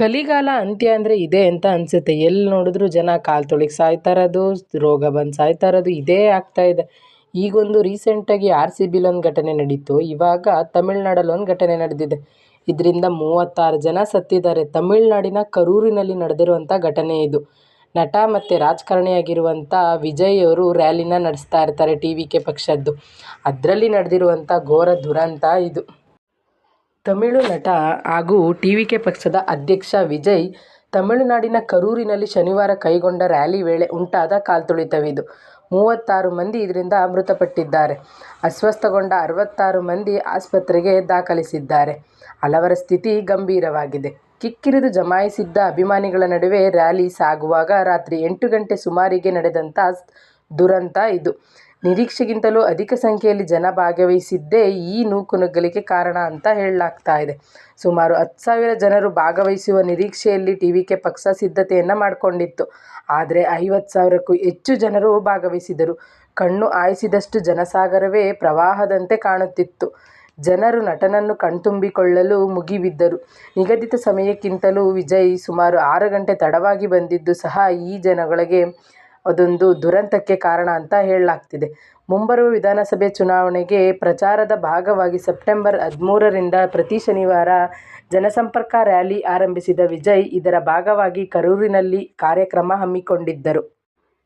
ಕಲಿಗಾಲ ಅಂತ್ಯ ಅಂದರೆ ಇದೆ ಅಂತ ಅನಿಸುತ್ತೆ. ಎಲ್ಲಿ ನೋಡಿದ್ರು ಜನ ಕಾಲು ತೊಳಿಗೆ ಸಾಯ್ತಾ ಇರೋದು, ರೋಗ ಬಂದು ಸಾಯ್ತಾ ಇರೋದು ಇದೇ ಆಗ್ತಾ ಇದೆ. ಈಗೊಂದು ರೀಸೆಂಟಾಗಿ ಆರ್ ಸಿ ಬಿಲಿ ಒಂದು ಘಟನೆ ನಡೀತು. ಇವಾಗ ತಮಿಳ್ನಾಡಲ್ಲಿ ಒಂದು ಘಟನೆ ನಡೆದಿದೆ. ಇದರಿಂದ ಮೂವತ್ತಾರು ಜನ ಸತ್ತಿದ್ದಾರೆ. ತಮಿಳ್ನಾಡಿನ ಕರೂರಿನಲ್ಲಿ ನಡೆದಿರುವಂಥ ಘಟನೆ ಇದು. ನಟ ಮತ್ತು ರಾಜಕಾರಣಿಯಾಗಿರುವಂಥ ವಿಜಯ್ ಅವರು ರ್ಯಾಲಿನ ನಡೆಸ್ತಾ ಇರ್ತಾರೆ ಟಿ ವಿ ಕೆ ಪಕ್ಷದ್ದು. ಅದರಲ್ಲಿ ನಡೆದಿರುವಂಥ ಘೋರ ದುರಂತ ಇದು. ತಮಿಳು ನಟ ಹಾಗೂ ಟಿ ವಿ ಕೆ ಪಕ್ಷದ ಅಧ್ಯಕ್ಷ ವಿಜಯ್ ತಮಿಳುನಾಡಿನ ಕರೂರಿನಲ್ಲಿ ಶನಿವಾರ ಕೈಗೊಂಡ ರ್ಯಾಲಿ ವೇಳೆ ಉಂಟಾದ ಕಾಲ್ತುಳಿತವಿದು ಮೂವತ್ತಾರು ಮಂದಿ ಇದರಿಂದ ಮೃತಪಟ್ಟಿದ್ದಾರೆ. ಅಸ್ವಸ್ಥಗೊಂಡ ಅರವತ್ತಾರು ಮಂದಿ ಆಸ್ಪತ್ರೆಗೆ ದಾಖಲಿಸಿದ್ದಾರೆ. ಹಲವರ ಸ್ಥಿತಿ ಗಂಭೀರವಾಗಿದೆ. ಕಿಕ್ಕಿರಿದು ಜಮಾಯಿಸಿದ್ದ ಅಭಿಮಾನಿಗಳ ನಡುವೆ ರ್ಯಾಲಿ ಸಾಗುವಾಗ ರಾತ್ರಿ ಎಂಟು ಗಂಟೆ ಸುಮಾರಿಗೆ ನಡೆದಂಥ ದುರಂತ ಇದು. ನಿರೀಕ್ಷೆಗಿಂತಲೂ ಅಧಿಕ ಸಂಖ್ಯೆಯಲ್ಲಿ ಜನ ಭಾಗವಹಿಸಿದ್ದೇ ಈ ನೂಕುನುಗ್ಗಲಿಗೆ ಕಾರಣ ಅಂತ ಹೇಳಲಾಗ್ತಾ ಇದೆ. ಸುಮಾರು ಹತ್ತು ಸಾವಿರ ಜನರು ಭಾಗವಹಿಸುವ ನಿರೀಕ್ಷೆಯಲ್ಲಿ ಟಿ ವಿ ಕೆ ಪಕ್ಷ ಸಿದ್ಧತೆಯನ್ನು ಮಾಡಿಕೊಂಡಿತ್ತು. ಆದರೆ ಐವತ್ತು ಸಾವಿರಕ್ಕೂ ಹೆಚ್ಚು ಜನರು ಭಾಗವಹಿಸಿದರು ಕಣ್ಣು ಹಾಯಿಸಿದಷ್ಟು ಜನಸಾಗರವೇ ಪ್ರವಾಹದಂತೆ ಕಾಣುತ್ತಿತ್ತು. ಜನರು ನಟನನ್ನು ಕಣ್ತುಂಬಿಕೊಳ್ಳಲು ಮುಗಿಬಿದ್ದರು. ನಿಗದಿತ ಸಮಯಕ್ಕಿಂತಲೂ ವಿಜಯ್ ಸುಮಾರು ಆರು ಗಂಟೆ ತಡವಾಗಿ ಬಂದಿದ್ದು ಸಹ ಈ ಜನಗಳಿಗೆ ಅದೊಂದು ದುರಂತಕ್ಕೆ ಕಾರಣ ಅಂತ ಹೇಳಲಾಗ್ತಿದೆ. ಮುಂಬರುವ ವಿಧಾನಸಭೆ ಚುನಾವಣೆಗೆ ಪ್ರಚಾರದ ಭಾಗವಾಗಿ ಸೆಪ್ಟೆಂಬರ್ ಹದಿಮೂರರಿಂದ ಪ್ರತಿ ಶನಿವಾರ ಜನಸಂಪರ್ಕ ರ್ಯಾಲಿ ಆರಂಭಿಸಿದ ವಿಜಯ್ ಇದರ ಭಾಗವಾಗಿ ಕರೂರಿನಲ್ಲಿ ಕಾರ್ಯಕ್ರಮ ಹಮ್ಮಿಕೊಂಡಿದ್ದರು.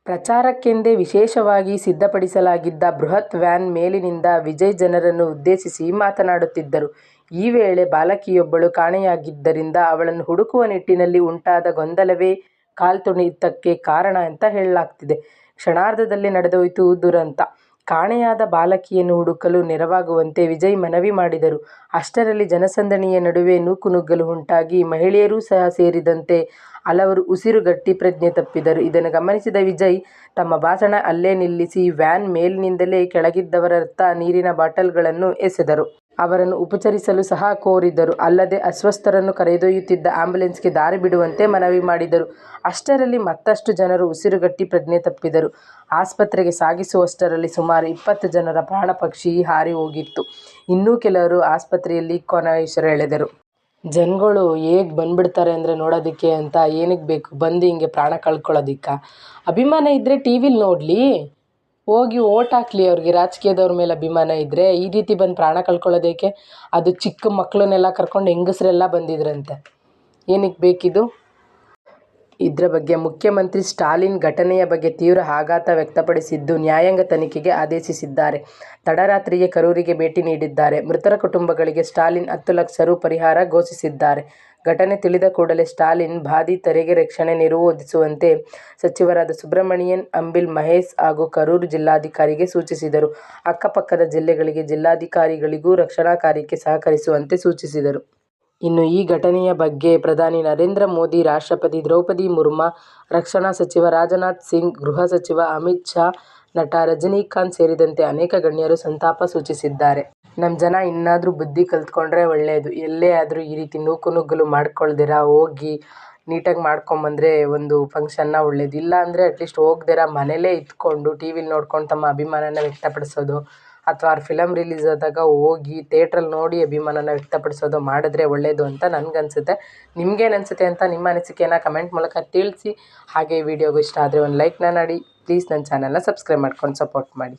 ಪ್ರಚಾರಕ್ಕೆಂದೇ ವಿಶೇಷವಾಗಿ ಸಿದ್ಧಪಡಿಸಲಾಗಿದ್ದ ಬೃಹತ್ ವ್ಯಾನ್ ಮೇಲಿನಿಂದ ವಿಜಯ್ ಜನರನ್ನು ಉದ್ದೇಶಿಸಿ ಮಾತನಾಡುತ್ತಿದ್ದರು. ಈ ವೇಳೆ ಬಾಲಕಿಯೊಬ್ಬಳು ಕಾಣೆಯಾಗಿದ್ದರಿಂದ ಅವಳನ್ನು ಹುಡುಕುವ ನಿಟ್ಟಿನಲ್ಲಿ ಉಂಟಾದ ಗೊಂದಲವೇ ಕಾಲ್ತುಳಿತಕ್ಕೆ ಕಾರಣ ಅಂತ ಹೇಳಲಾಗ್ತಿದೆ. ಕ್ಷಣಾರ್ಧದಲ್ಲಿ ನಡೆದೋಯಿತು ದುರಂತ. ಕಾಣೆಯಾದ ಬಾಲಕಿಯನ್ನು ಹುಡುಕಲು ನೆರವಾಗುವಂತೆ ವಿಜಯ್ ಮನವಿ ಮಾಡಿದರು. ಅಷ್ಟರಲ್ಲಿ ಜನಸಂದಣಿಯ ನಡುವೆ ನೂಕುನುಗ್ಗಲು ಉಂಟಾಗಿ ಮಹಿಳೆಯರೂ ಸಹ ಸೇರಿದಂತೆ ಹಲವರು ಉಸಿರುಗಟ್ಟಿ ಪ್ರಜ್ಞೆ ತಪ್ಪಿದರು. ಇದನ್ನು ಗಮನಿಸಿದ ವಿಜಯ್, ತಮ್ಮ ಭಾಷಣ ಅಲ್ಲೇ ನಿಲ್ಲಿಸಿ ವ್ಯಾನ್ ಮೇಲಿನಿಂದಲೇ ಕೆಳಗಿದ್ದವರತ್ತ ನೀರಿನ ಬಾಟಲ್ಗಳನ್ನು ಎಸೆದರು. ಅವರನ್ನು ಉಪಚರಿಸಲು ಸಹ ಕೋರಿದ್ದರು. ಅಲ್ಲದೆ ಅಸ್ವಸ್ಥರನ್ನು ಕರೆದೊಯ್ಯುತ್ತಿದ್ದ ಆಂಬ್ಯುಲೆನ್ಸ್ಗೆ ದಾರಿ ಬಿಡುವಂತೆ ಮನವಿ ಮಾಡಿದರು. ಅಷ್ಟರಲ್ಲಿ ಮತ್ತಷ್ಟು ಜನರು ಉಸಿರುಗಟ್ಟಿ ಪ್ರಜ್ಞೆ ತಪ್ಪಿದರು. ಆಸ್ಪತ್ರೆಗೆ ಸಾಗಿಸುವಷ್ಟರಲ್ಲಿ ಸುಮಾರು ಇಪ್ಪತ್ತು ಜನರ ಪ್ರಾಣಪಕ್ಷಿ ಹಾರಿ ಹೋಗಿತ್ತು. ಇನ್ನೂ ಕೆಲವರು ಆಸ್ಪತ್ರೆಯಲ್ಲಿ ಕೊನೆಯುಸಿರೆಳೆದರು ಜನಗಳು ಹೇಗೆ ಬಂದ್ಬಿಡ್ತಾರೆ ಅಂದರೆ ನೋಡೋದಕ್ಕೆ ಅಂತ ಏನಕ್ಕೆ ಬೇಕು? ಬಂದು ಹಿಂಗೆ ಪ್ರಾಣ ಕಳ್ಕೊಳ್ಳೋದಿಕ್ಕ? ಅಭಿಮಾನ ಇದ್ದರೆ ಟಿ ವಿಲಿ ನೋಡಲಿ. ಹೋಗಿ ಓಟ್ ಹಾಕ್ಲಿ ಅವ್ರಿಗೆ. ರಾಜಕೀಯದವ್ರ ಮೇಲೆ ಅಭಿಮಾನ ಇದ್ದರೆ ಈ ರೀತಿ ಬಂದು ಪ್ರಾಣ ಕಳ್ಕೊಳ್ಳೋದಕ್ಕೆ ಅದು ಚಿಕ್ಕ ಮಕ್ಕಳನ್ನೆಲ್ಲ ಕರ್ಕೊಂಡು ಹೆಂಗಸರೆಲ್ಲ ಬಂದಿದ್ರಂತೆ. ಏನಕ್ಕೆ ಬೇಕಿದು? ಇದರ ಬಗ್ಗೆ ಮುಖ್ಯಮಂತ್ರಿ ಸ್ಟಾಲಿನ್ ಘಟನೆಯ ಬಗ್ಗೆ ತೀವ್ರ ಆಘಾತ ವ್ಯಕ್ತಪಡಿಸಿದ್ದು ನ್ಯಾಯಾಂಗ ತನಿಖೆಗೆ ಆದೇಶಿಸಿದ್ದಾರೆ. ತಡರಾತ್ರಿಗೆ ಕರೂರಿಗೆ ಭೇಟಿ ನೀಡಿದ್ದಾರೆ. ಮೃತರ ಕುಟುಂಬಗಳಿಗೆ ಸ್ಟಾಲಿನ್ ಹತ್ತು ಲಕ್ಷ ರು ಪರಿಹಾರ ಘೋಷಿಸಿದ್ದಾರೆ. ಘಟನೆ ತಿಳಿದ ಕೂಡಲೇ ಸ್ಟಾಲಿನ್ ಬಾಧಿತರಿಗೆ ರಕ್ಷಣೆ ನೆರವು ಒದಗಿಸುವಂತೆ ಸಚಿವರಾದ ಸುಬ್ರಮಣಿಯನ್ ಅಂಬಿಲ್, ಮಹೇಶ್ ಹಾಗೂ ಕರೂರು ಜಿಲ್ಲಾಧಿಕಾರಿಗೆ ಸೂಚಿಸಿದರು. ಅಕ್ಕಪಕ್ಕದ ಜಿಲ್ಲೆಗಳಿಗೆ ಜಿಲ್ಲಾಧಿಕಾರಿಗಳಿಗೂ ರಕ್ಷಣಾ ಕಾರ್ಯಕ್ಕೆ ಸಹಕರಿಸುವಂತೆ ಸೂಚಿಸಿದರು. ಇನ್ನು ಈ ಘಟನೆಯ ಬಗ್ಗೆ ಪ್ರಧಾನಿ ನರೇಂದ್ರ ಮೋದಿ, ರಾಷ್ಟ್ರಪತಿ ದ್ರೌಪದಿ ಮುರ್ಮು, ರಕ್ಷಣಾ ಸಚಿವ ರಾಜನಾಥ್ ಸಿಂಗ್, ಗೃಹ ಸಚಿವ ಅಮಿತ್ ಶಾ, ನಟ ರಜನೀಕಾಂತ್ ಸೇರಿದಂತೆ ಅನೇಕ ಗಣ್ಯರು ಸಂತಾಪ ಸೂಚಿಸಿದ್ದಾರೆ. ನಮ್ಮ ಜನ ಇನ್ನಾದರೂ ಬುದ್ಧಿ ಕಲ್ತ್ಕೊಂಡ್ರೆ ಒಳ್ಳೆಯದು ಎಲ್ಲೇ ಆದರೂ ಈ ರೀತಿ ನೂಕುನುಗ್ಗಲು ಮಾಡ್ಕೊಳ್ದಿರ? ಹೋಗಿ ನೀಟಾಗಿ ಮಾಡ್ಕೊಂಬಂದರೆ ಒಂದು ಫಂಕ್ಷನ್ನ ಒಳ್ಳೇದು. ಇಲ್ಲ ಅಂದರೆ ಅಟ್ಲೀಸ್ಟ್ ಹೋಗ್ದಿರ? ಮನೇಲೇ ಇದ್ಕೊಂಡು ಟಿ ವಿಲಿ ನೋಡ್ಕೊಂಡು ತಮ್ಮ ಅಭಿಮಾನನ ವ್ಯಕ್ತಪಡಿಸೋದು. ಅಥವಾ ಅವ್ರ ಫಿಲಮ್ ರಿಲೀಸ್ ಆದಾಗ ಹೋಗಿ ಥಿಯೇಟ್ರಲ್ಲಿ ನೋಡಿ ಅಭಿಮಾನನ ವ್ಯಕ್ತಪಡಿಸೋದು ಮಾಡಿದ್ರೆ ಒಳ್ಳೆಯದು ಅಂತ ನನಗನ್ಸುತ್ತೆ. ನಿಮ್ಗೇನು ಅನಿಸುತ್ತೆ ಅಂತ ನಿಮ್ಮ ಅನಿಸಿಕೆನ ಕಮೆಂಟ್ ಮೂಲಕ ತಿಳಿಸಿ. ಹಾಗೆ ವಿಡಿಯೋಗೂ ಇಷ್ಟ ಆದರೆ ಒಂದು ಲೈಕ್ನ ಮಾಡಿ. ಪ್ಲೀಸ್ ನನ್ನ ಚಾನಲ್ನ ಸಬ್ಸ್ಕ್ರೈಬ್ ಮಾಡ್ಕೊಂಡು ಸಪೋರ್ಟ್ ಮಾಡಿ.